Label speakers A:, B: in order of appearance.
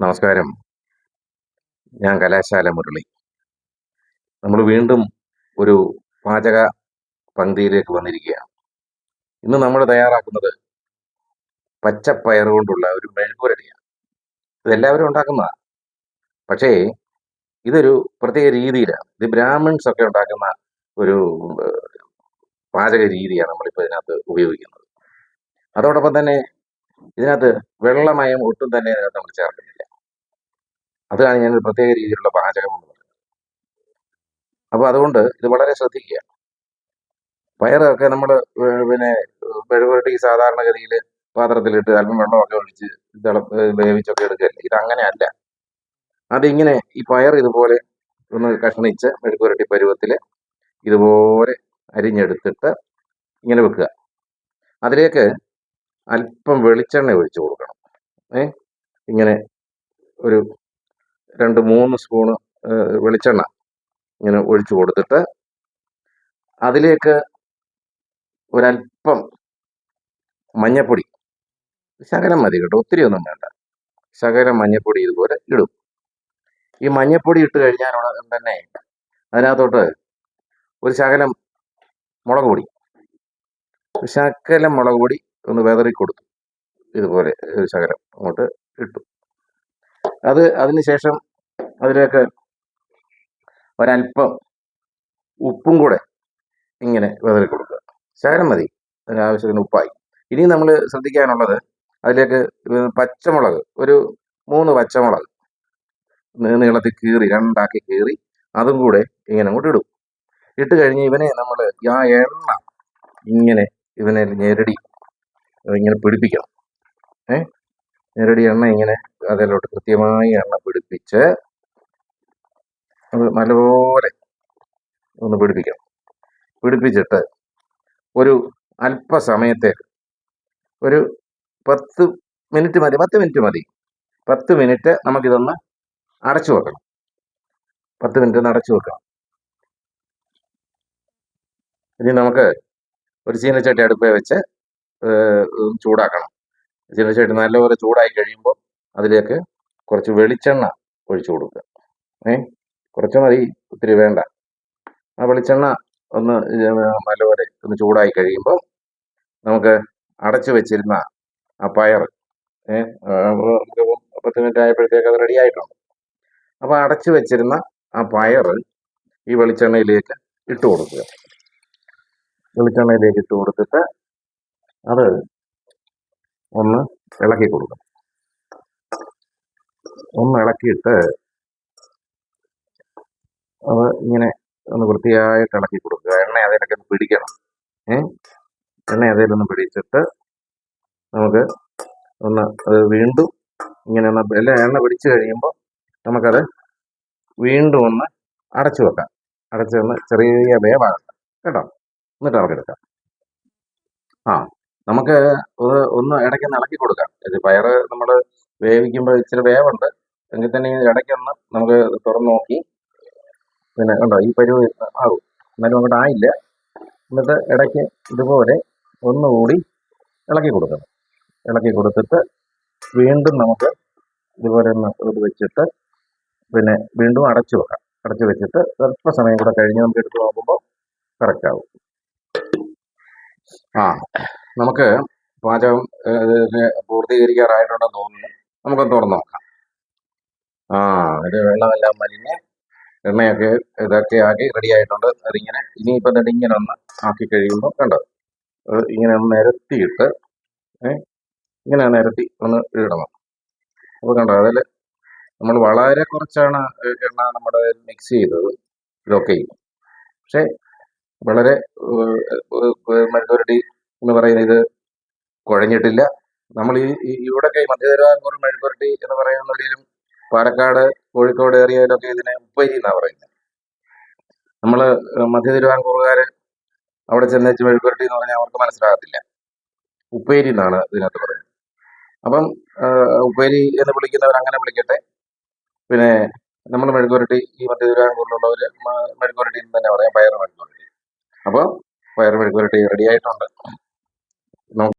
A: നമസ്കാരം. ഞാൻ കലാശാല മുരളി. നമ്മൾ വീണ്ടും ഒരു പാചക പങ്ക്തിയിലേക്ക് വന്നിരിക്കുകയാണ്. ഇന്ന് നമ്മൾ തയ്യാറാക്കുന്നത് പച്ചപ്പയർ കൊണ്ടുള്ള ഒരു മെഴുകുരടിയാണ് ഇതെല്ലാവരും ഉണ്ടാക്കുന്നതാണ് പക്ഷേ ഇതൊരു പ്രത്യേക രീതിയിലാണ്. ഇത് ബ്രാഹ്മിൺസ് ഒക്കെ ഉണ്ടാക്കുന്ന ഒരു പാചക രീതിയാണ് നമ്മളിപ്പോൾ ഇതിനകത്ത് ഉപയോഗിക്കുന്നത്. അതോടൊപ്പം തന്നെ ഇതിനകത്ത് വെള്ളമയം ഒട്ടും തന്നെ ഇതിനകത്ത് നമ്മൾ ചേർക്കുന്നില്ല. അതാണ് ഞാൻ ഒരു പ്രത്യേക രീതിയിലുള്ള പാചകം എന്ന് പറയുന്നത്. അപ്പോൾ അതുകൊണ്ട് ഇത് വളരെ ശ്രദ്ധിക്കുക. പയറൊക്കെ നമ്മൾ പിന്നെ മെഴുകുരട്ടി സാധാരണഗതിയിൽ പാത്രത്തിലിട്ട് അല്പം വെള്ളമൊക്കെ ഒഴിച്ച് വേവിച്ചൊക്കെ എടുക്കുകയല്ലേ ഇത് അങ്ങനെയല്ല അതിങ്ങനെ ഈ പയർ ഇതുപോലെ ഒന്ന് കഷ്ണിച്ച് മെഴുകുരട്ടി പരുവത്തിൽ ഇതുപോലെ അരിഞ്ഞെടുത്തിട്ട് ഇങ്ങനെ വെക്കുക. അതിലേക്ക് അല്പം വെളിച്ചെണ്ണ ഒഴിച്ചു കൊടുക്കണം. ഏ? ഇങ്ങനെ ഒരു രണ്ട് മൂന്ന് സ്പൂണ് വെളിച്ചെണ്ണ ഇങ്ങനെ ഒഴിച്ചു കൊടുത്തിട്ട് അതിലേക്ക് ഒരല്പം മഞ്ഞപ്പൊടി. ശകലം മതി കേട്ടോ ഒത്തിരി ഒന്നും വേണ്ട. ശകലം മഞ്ഞപ്പൊടി ഇതുപോലെ ഇടും. ഈ മഞ്ഞപ്പൊടി ഇട്ട് കഴിഞ്ഞാൽ ഉടൻ തന്നെ. അതിനകത്തോട്ട് ഒരു ശകലം മുളക് പൊടി. ശകലം മുളക് പൊടി ഒന്ന് വെതറി കൊടുത്തു ഇതുപോലെ ഒരു ശകലം അങ്ങോട്ട് ഇട്ടു. അത് അതിനുശേഷം അതിലേക്ക് ഒരല്പം ഉപ്പും കൂടെ ഇങ്ങനെ വിതറി കൊടുക്കുക. ശകലം മതി. അതിന് ആവശ്യത്തിന് ഉപ്പായി. ഇനി നമ്മൾ ശ്രദ്ധിക്കാനുള്ളത് അതിലേക്ക് പച്ചമുളക് ഒരു മൂന്ന് പച്ചമുളക് നീളത്തിൽ കീറി രണ്ടാക്കി കീറി അതും കൂടെ ഇങ്ങനെ അങ്ങോട്ട് ഇടും. ഇട്ട് കഴിഞ്ഞ് ഇവനെ നമ്മൾ ആ എണ്ണ ഇങ്ങനെ ഇവനെ ഞെരടി ഇങ്ങനെ പിടിപ്പിക്കണം. ഏ? ഞെരടി എണ്ണ ഇങ്ങനെ അതിലോട്ട് കൃത്യമായി എണ്ണ പിടിപ്പിച്ച് അത് നല്ലപോലെ ഒന്ന് പിടിപ്പിക്കണം പിടിപ്പിച്ചിട്ട് ഒരു അല്പസമയത്തേക്ക് ഒരു പത്ത് മിനിറ്റ് മതി പത്ത് മിനിറ്റ് മതി. പത്ത് മിനിറ്റ് നമുക്കിതൊന്ന് അടച്ചു വെക്കണം. പത്ത് മിനിറ്റ് ഒന്ന് അടച്ചു വെക്കണം. ഇനി നമുക്ക് ഒരു ചീനച്ചട്ടി അടുപ്പേ വെച്ച് ചൂടാക്കണം. ചീനച്ചട്ടി നല്ലപോലെ ചൂടായി കഴിയുമ്പോൾ അതിലേക്ക് കുറച്ച് വെളിച്ചെണ്ണ ഒഴിച്ചു കൊടുക്കുക. ഏ? കുറച്ച് മതി ഒത്തിരി വേണ്ട. ആ വെളിച്ചെണ്ണ ഒന്ന് നല്ലപോലെ ഒന്ന് ചൂടായി കഴിയുമ്പോൾ നമുക്ക് അടച്ചു വെച്ചിരുന്ന ആ പയർ ഏഹ്, പത്ത് മിനിറ്റ് ആയപ്പോഴത്തേക്ക് അത് റെഡി ആയിട്ടുണ്ട്. അപ്പോൾ അടച്ചു വെച്ചിരുന്ന ആ പയർ ഈ വെളിച്ചെണ്ണയിലേക്ക് ഇട്ട് കൊടുക്കുക. വെളിച്ചെണ്ണയിലേക്ക് ഇട്ട് കൊടുത്തിട്ട് അത് ഒന്ന് ഇളക്കി കൊടുക്കണം ഒന്ന് ഇളക്കിയിട്ട് അത് ഇങ്ങനെ ഒന്ന് വൃത്തിയായിട്ട് ഇളക്കി കൊടുക്കുക. എണ്ണ അതിലൊക്കെ ഒന്ന് പിടിക്കണം. ഏ? എണ്ണ അതിലൊന്ന് പിടിച്ചിട്ട് നമുക്ക് ഒന്ന് അത് വീണ്ടും ഇങ്ങനെ ഒന്ന് എല്ലാ എണ്ണ പിടിച്ചു കഴിയുമ്പോൾ നമുക്കത് വീണ്ടും ഒന്ന് അടച്ചു വെക്കാം. അടച്ചു ഒന്ന് ചെറിയ വേവാകട്ടെ. കേട്ടോ? എന്നിട്ട് ഇറക്കിയെടുക്കാം ആ. നമുക്ക് ഒന്ന് ഇടയ്ക്കൊന്ന് ഇളക്കി കൊടുക്കാം. ഇത് പയറ് നമ്മൾ വേവിക്കുമ്പോൾ ഇച്ചിരി വേവുണ്ട്. എങ്കിൽ തന്നെ ഇടയ്ക്കൊന്ന് നമുക്ക് തുറന്ന് നോക്കി. പിന്നെ ഉണ്ടോ ഈ പരുവ് ആകും എന്നാലും അങ്ങോട്ട് ആയില്ല. എന്നിട്ട് ഇടയ്ക്ക് ഇതുപോലെ ഒന്നുകൂടി ഇളക്കി കൊടുക്കണം. ഇളക്കി കൊടുത്തിട്ട് വീണ്ടും നമുക്ക് ഇതുപോലെ ഒന്ന് ഇത് വെച്ചിട്ട് പിന്നെ വീണ്ടും അടച്ചു വെക്കാം. അടച്ചു വെച്ചിട്ട് സ്വല്പ സമയം കൂടെ കഴിഞ്ഞ് നമുക്ക് എടുത്ത് നോക്കുമ്പോൾ കറക്റ്റ് ആവും. ആ. നമുക്ക് പാചകം പൂർത്തീകരിക്കാറായിട്ടുണ്ടെന്ന് തോന്നുന്നു. നമുക്ക് തുറന്നു നോക്കാം. ആ ഇത് വെള്ളമെല്ലാം മലിഞ്ഞ് എണ്ണയൊക്കെ ഇതൊക്കെ ആക്കി റെഡി ആയിട്ടുണ്ട് അതിങ്ങനെ ഇനിയിപ്പോൾ തന്നെ ഇങ്ങനെ ഒന്ന് ആക്കി കഴിയുമ്പോൾ കണ്ടത് ഇങ്ങനെ ഒന്ന് നിരത്തിയിട്ട് ഇങ്ങനെ നിരത്തി ഒന്ന് ഇടണം. അപ്പോൾ കണ്ടോ അതിൽ നമ്മൾ വളരെ കുറച്ചാണ് എണ്ണ നമ്മുടെ മിക്സ് ചെയ്തത് ഇതൊക്കെ പക്ഷേ വളരെ മെഴുകുരട്ടി എന്ന് പറയുന്ന ഇത് കുഴഞ്ഞിട്ടില്ല. നമ്മൾ ഈ ഇവിടെയൊക്കെ ഈ മധ്യതിരുവാങ്കൂർ മെഴുകുരട്ടി എന്ന് പറയുന്നവരിലും പാലക്കാട് കോഴിക്കോട് ഏരിയയിലൊക്കെ ഇതിനെ ഉപ്പേരി എന്നാണ് പറയുന്നത്. നമ്മൾ മധ്യ അവിടെ ചെന്നേച്ച് മെഴുകുരട്ടി എന്ന് പറഞ്ഞാൽ അവർക്ക് മനസ്സിലാകത്തില്ല. ഉപ്പേരി എന്നാണ് ഇതിനകത്ത് പറയുന്നത്. അപ്പം ഉപ്പേരി എന്ന് വിളിക്കുന്നവർ അങ്ങനെ വിളിക്കട്ടെ. പിന്നെ നമ്മൾ മെഴുകുരട്ടി ഈ മധ്യ തിരുവാങ്കൂറിലുള്ളവർ മെഴുകുരട്ടി എന്ന് തന്നെ പറയാം. പയർ മെഴുകുരട്ടി അപ്പോൾ പയർ മെഴുകുരട്ടി റെഡി ആയിട്ടുണ്ട്. long